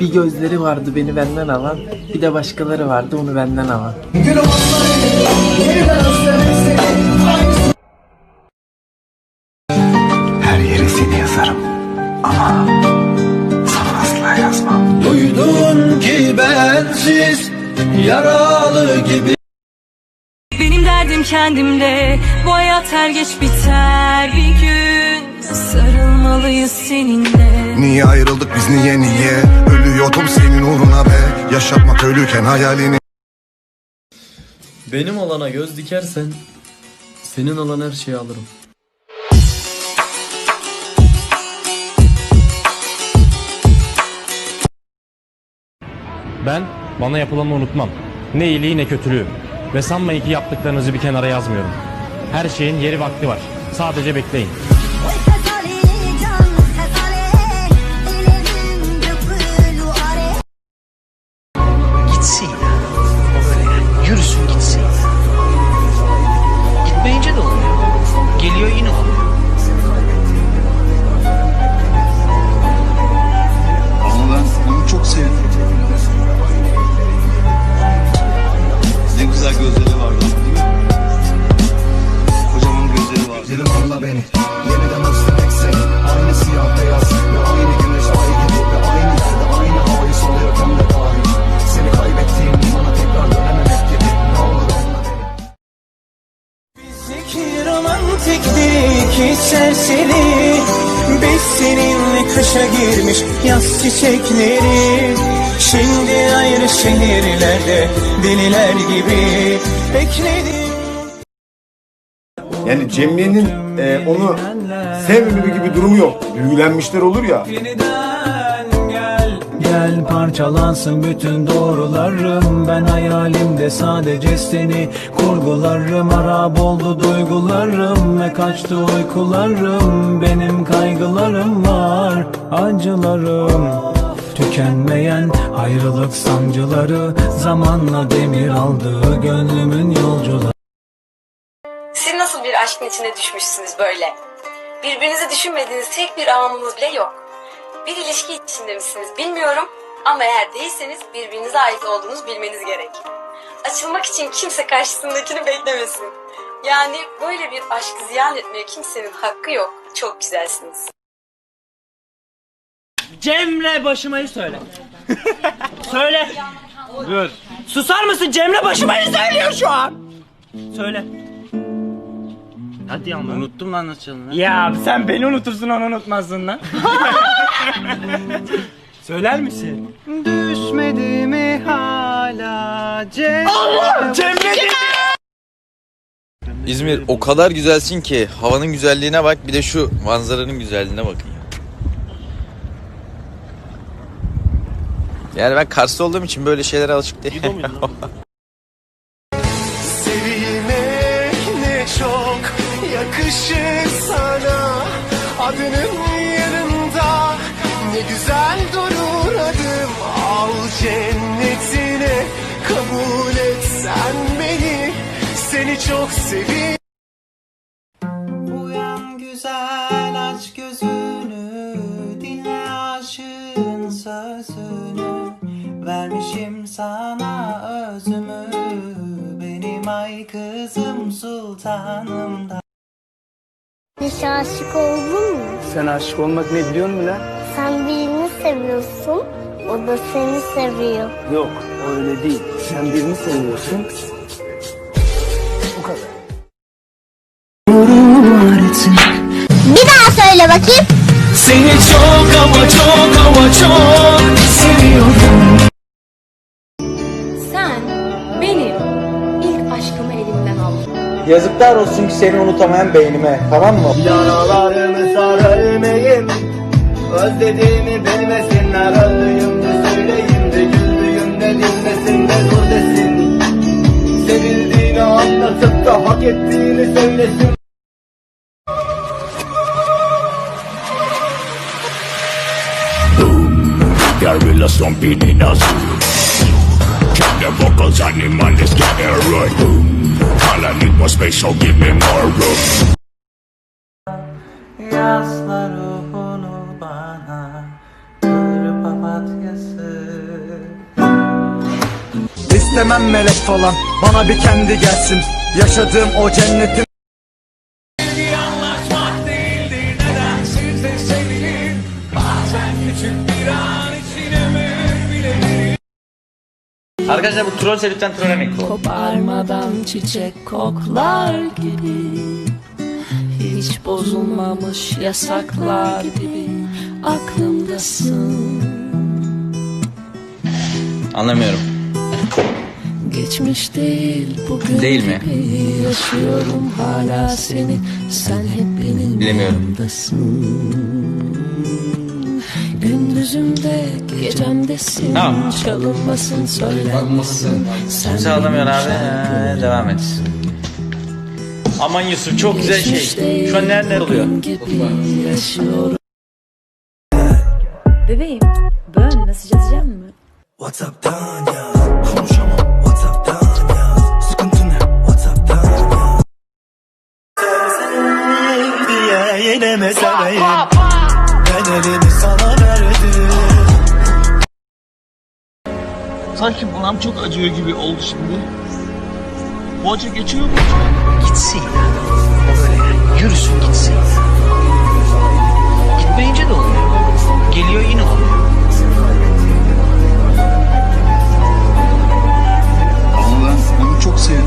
Bir gözleri vardı beni benden alan, bir de başkaları vardı onu benden alan. Her yere seni yazarım ama sana asla yazmam. Duydun ki bensiz yaralı gibi Benim derdim kendimde Bu hayat her geç biter bir gün Sarılmalıyız seninle Niye ayrıldık biz niye niye? Ölüyordum senin uğruna be. Yaşatmak ölüken hayalini. Benim olana göz dikersen senin olan her şeyi alırım. Ben bana yapılanı unutmam. Ne iyiliği ne kötülüğü. Ve sanmayın ki yaptıklarınızı bir kenara yazmıyorum. Her şeyin yeri vakti var. Sadece bekleyin. Gitsin ya. O böyle yani. Yürüsün gitsin. Gitmeyince de olmuyor. Geliyor yine olmuyor. Ama ben onu çok sevdim. Ne güzel gözleri vardı değil mi? Kocaman gözleri vardı. Dilim anla beni. Çiçekleri. Şimdi ayrı şehirlerde deliler gibi Bekledim. Yani Cemre'nin e, onu sevmeme gibi durumu yok. Büyülenmişler olur ya. yeniden gel Gel parçalansın bütün doğrularım. Ben hayalimde sadece seni kurgularım. Harap oldu duygularım ve kaçtı uykularım. Benim kaygılarım var acılarım Tükenmeyen ayrılık sancıları Zamanla demir aldı gönlümün yolcuları Siz nasıl bir aşkın içine düşmüşsünüz böyle? Birbirinizi düşünmediğiniz tek bir anınız bile yok. Bir ilişki içinde misiniz bilmiyorum ama eğer değilseniz birbirinize ait olduğunuzu bilmeniz gerek. Açılmak için kimse karşısındakini beklemesin. Yani böyle bir aşkı ziyan etmeye kimsenin hakkı yok. Çok güzelsiniz. Cemre başımayı söyle. söyle. Dur. Susar mısın? Cemre başımayı söylüyor şu an. Söyle. Hadi ama. Unuttum lan nasıl Ya sen beni unutursun onu unutmazsın lan. Söyler misin? Düşmedi mi hala Cemre? Allah Cemre. İzmir o kadar güzelsin ki havanın güzelliğine bak bir de şu manzaranın güzelliğine bakın Yani ben Kars'ta olduğum için böyle şeylere alışık değilim. Sevilmek ne çok yakışır sana. Adının yanında ne güzel durur adım. Al cennetine kabul et sen beni. Seni çok seviyorum sana özümü Benim ay kızım sultanım da Hiç aşık oldun mu? Sen aşık olmak ne biliyor musun lan? Sen birini seviyorsun, o da seni seviyor. Yok öyle değil. Sen birini seviyorsun. Bu kadar. Bir daha söyle bakayım. Seni çok ama çok ama çok Yazıklar olsun ki seni unutamayan beynime tamam mı? Yaralarımı sarayım Özlediğimi bilmesinler Öldüğüm de söyleyeyim de Güldüğüm de dinlesin de dur desin Sevildiğini anlatıp da hak ettiğini söylesin Gorilla stomping in us. The vocals, animal is right. All I need more space, so give me more room. Ruhunu bana İstemem melek falan bana bir kendi gelsin Yaşadığım o cennetin Arkadaşlar bu troll sevitten trollemek bu. Koparmadan çiçek koklar gibi Hiç bozulmamış yasaklar gibi Aklımdasın Anlamıyorum. Geçmiş değil bugün Değil mi? gibi Yaşıyorum hala seni Sen hep benim Bilemiyorum. yanımdasın Gündüzümde gecemdesin Tamam. Çalınmasın söylenmesin Sen Kimse anlamıyor benim abi. Ee, devam et. Aman Yusuf çok güzel şey. Şu an nerede oluyor? Bebeğim, böyle mesaj atacağım mı? Whatsapp'tan ya Konuşamam Whatsapp'tan ya Sıkıntı ne Whatsapp'tan ya diye yine meseleyim Sanki buram çok acıyor gibi oldu şimdi. Bu acı geçiyor mu? Gitsin ya. O böyle yani yürüsün gitsin. Gitmeyince de oluyor. Geliyor yine oluyor. Ama ben onu çok sevdim.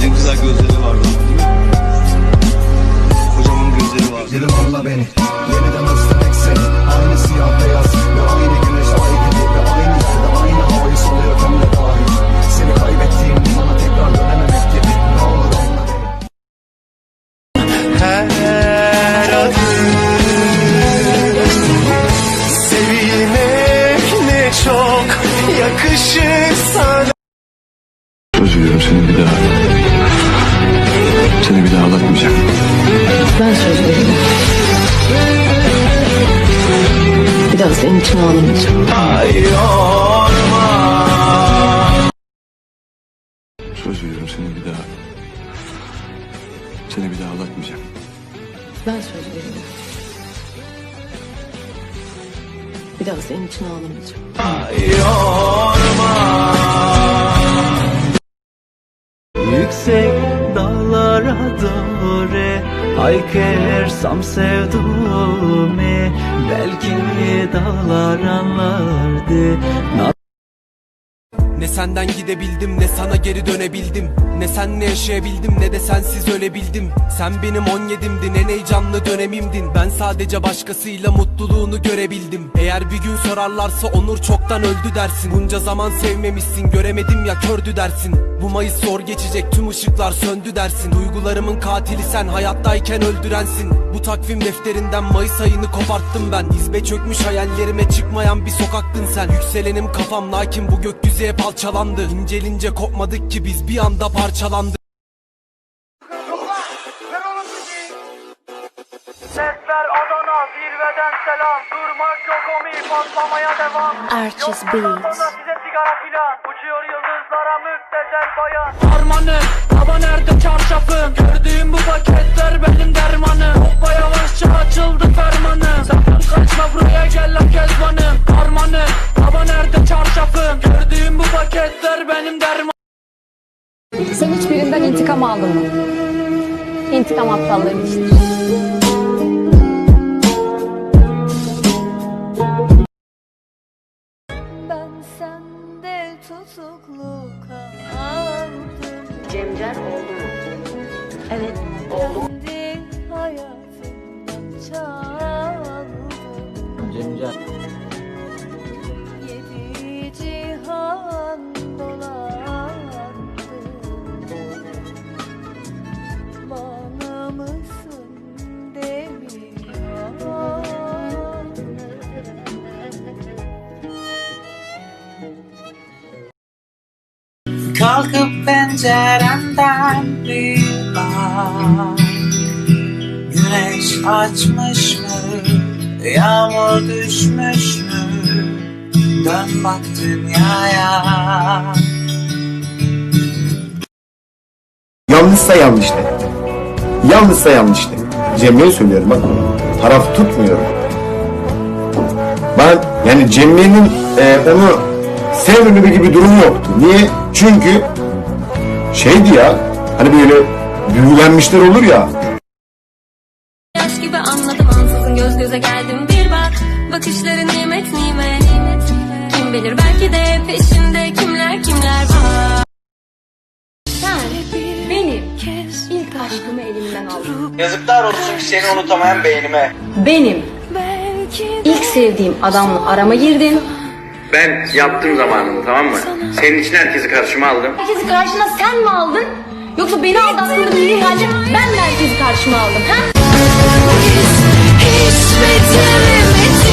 Ne güzel gözleri çok yakışır sana Söz veriyorum seni bir daha. Seni bir daha ağlatmayacağım. Ben söz veriyorum. Bir daha senin için ağlamayacağım. Söz veriyorum seni bir daha. Seni bir daha ağlatmayacağım. Ben söz veriyorum. Bir daha senin için ağlamayacağım. Yüksek dağlara doğru Haykırsam sevduğumu Belki dağlar anlardı senden gidebildim ne sana geri dönebildim. Ne senle yaşayabildim ne de sensiz ölebildim. Sen benim 17'imdin en heyecanlı dönemimdin. Ben sadece başkasıyla mutluluğunu görebildim. Eğer bir gün sorarlarsa Onur çoktan öldü dersin. Bunca zaman sevmemişsin göremedim ya kördü dersin Bu Mayıs zor geçecek tüm ışıklar söndü dersin. Duygularımın katili sen hayattayken öldürensin. Bu takvim defterinden Mayıs ayını koparttım ben. İzbe çökmüş hayallerime çıkmayan bir sokaktın sen. Yükselenim kafam lakin bu gökyüzü hep alçalandı. İncelince kopmadık ki biz bir anda parçalandık. Sesler Adana zirveden selam. Durmak yok omi patlamaya devam. Archie's Beats. size sigara filan müptezel bayan Armanı, baba nerede çarşafım? Gördüğüm bu paketler benim dermanım. Hoppa yavaşça açıldı fermanım. Sakın kaçma buraya gel lan kezbanım. Armanı, baba nerede çarşafım? Gördüğüm bu paketler benim dermanım. Sen hiçbirinden intikam aldın mı? İntikam aptallığın işidir. Cemcer oldu? Evet oldu. Kendi hayatımdan çaldım. Kalkıp penceremden bir bak Güneş açmış mı? Yağmur düşmüş mü? Dön bak dünyaya Yanlışsa yanlış de. Yanlışsa yanlış de. Cemre'ye söylüyorum bak. taraf tutmuyorum. Ben yani Cemre'nin e, onu sevmeme gibi durum yoktu. Niye? Çünkü şeydi ya hani böyle büyülenmişler olur ya Yaş gibi anladım ansızın göz göze geldim bir bak Bakışları nimet nimet Kim bilir belki de peşinde kimler kimler var Sen benim ilk aşkımı elimden aldın. Yazıklar olsun ki seni unutamayan beynime. Benim ilk sevdiğim adamla arama girdin. Ben yaptım zamanını tamam mı? Senin için herkesi karşıma aldım. Herkesi karşına sen mi aldın? Yoksa beni aldattığını bildiğin halde ben mi herkesi karşıma aldım? Ha? Hiç bitiremedik